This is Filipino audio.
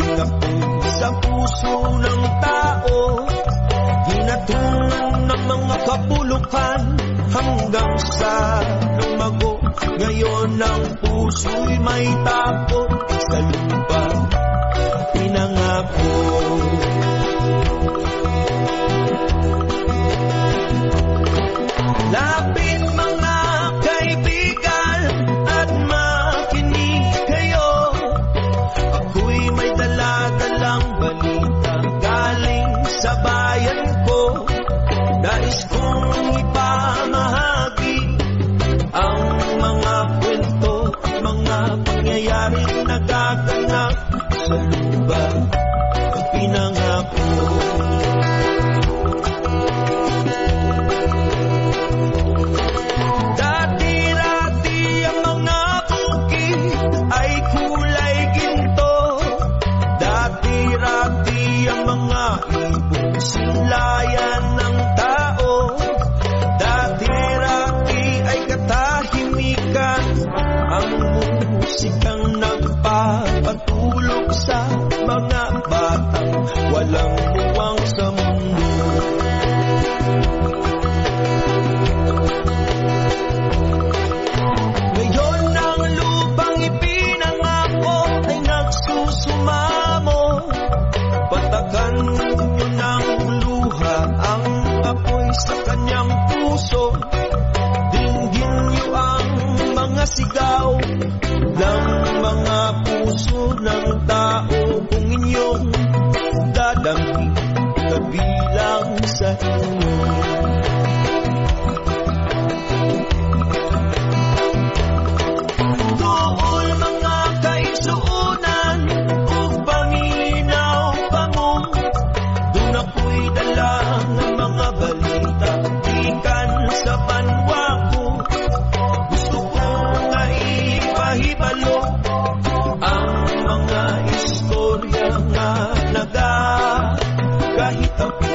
dumating sa puso ng tao Hinatungan ng mga kabulukan hanggang sa lumago. Ngayon ang puso'y may takot pangyayaring nagaganap sa lupa Pinangako. Dati-dati ang mga bukid ay kulay ginto. Dati-dati ang mga ibon sinlayan Mexican ng tao Kung inyong dadamhin kabilang sa inyo. Doon mga kaisuunan carajito.